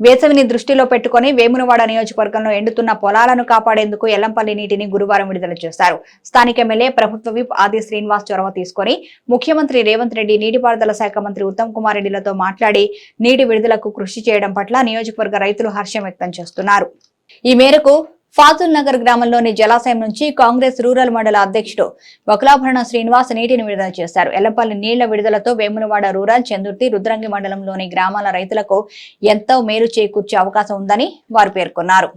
వేసవిని దృష్టిలో పెట్టుకుని వేమునవాడ నియోజకవర్గంలో ఎండుతున్న పొలాలను కాపాడేందుకు ఎల్లంపల్లి నీటిని గురువారం విడుదల చేశారు. స్థానిక ఎమ్మెల్యే ప్రభుత్వ విప్ ఆది శ్రీనివాస్ చొరవ తీసుకొని ముఖ్యమంత్రి రేవంత్ రెడ్డి నీటిపారుదల శాఖ మంత్రి ఉత్తమ్ కుమార్ రెడ్డిలతో మాట్లాడి నీటి విడుదలకు కృషి చేయడం పట్ల నియోజకవర్గ రైతులు హర్షం వ్యక్తం చేస్తున్నారు. ఈ మేరకు ఫాజుల్ నగర్ గ్రామంలోని జలాశయం నుంచి కాంగ్రెస్ రూరల్ మండల అధ్యక్షుడు వకులాభరణ శ్రీనివాస్ నీటిని విడుదల చేశారు. ఎల్లపల్లి నీళ్ళ విడుదలతో వేములవాడ రూరల్ చందుర్తి రుద్రంగి మండలంలోని గ్రామాల రైతులకు ఎంతో మేలు చేకూర్చే అవకాశం ఉందని వారు పేర్కొన్నారు.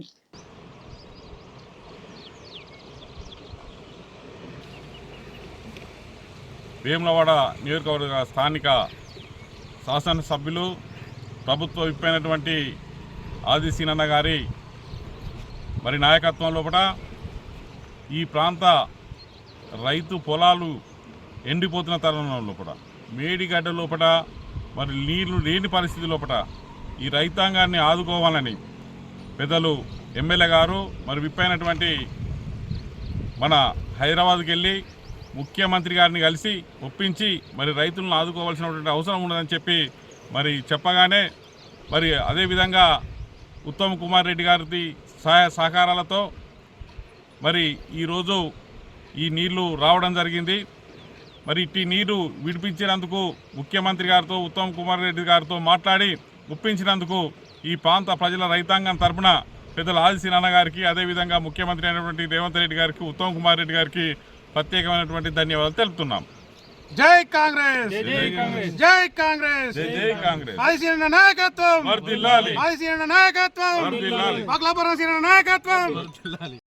వేములవాడ నియోజకవర్గ స్థానిక శాసనసభ్యులు ప్రభుత్వ విప్పైనటువంటి ఆది సీనన్న గారి మరి నాయకత్వం లోపల ఈ ప్రాంత రైతు పొలాలు ఎండిపోతున్న తరుణం లోపల మేడిగడ్డ లోపల మరి నీళ్ళు లేని పరిస్థితి లోపల ఈ రైతాంగాన్ని ఆదుకోవాలని పెద్దలు ఎమ్మెల్యే గారు మరి విప్పైనటువంటి మన హైదరాబాద్కి వెళ్ళి ముఖ్యమంత్రి గారిని కలిసి ఒప్పించి మరి రైతులను ఆదుకోవాల్సినటువంటి అవసరం ఉండదని చెప్పి మరి చెప్పగానే మరి అదేవిధంగా ఉత్తమ్ కుమార్ రెడ్డి గారిది సహాయ సహకారాలతో మరి ఈరోజు ఈ నీళ్ళు రావడం జరిగింది. మరి ఇట్టి నీరు విడిపించినందుకు ముఖ్యమంత్రి గారితో ఉత్తమ్ కుమార్ రెడ్డి గారితో మాట్లాడి ఒప్పించినందుకు ఈ ప్రాంత ప్రజల రైతాంగం తరపున పెద్దల ఆదిశి నాన్న గారికి అదేవిధంగా ముఖ్యమంత్రి అయినటువంటి రేవంత్ రెడ్డి గారికి ఉత్తమ్ కుమార్ రెడ్డి గారికి ప్రత్యేకమైనటువంటి ధన్యవాదాలు తెలుపుతున్నాం. జై కాంగ్రెస్. జై కాంగ్రెస్. ఆదిశీలన నాయకత్వం. ఆదిశీలన నాయకత్వం. సీన నాయకత్వం.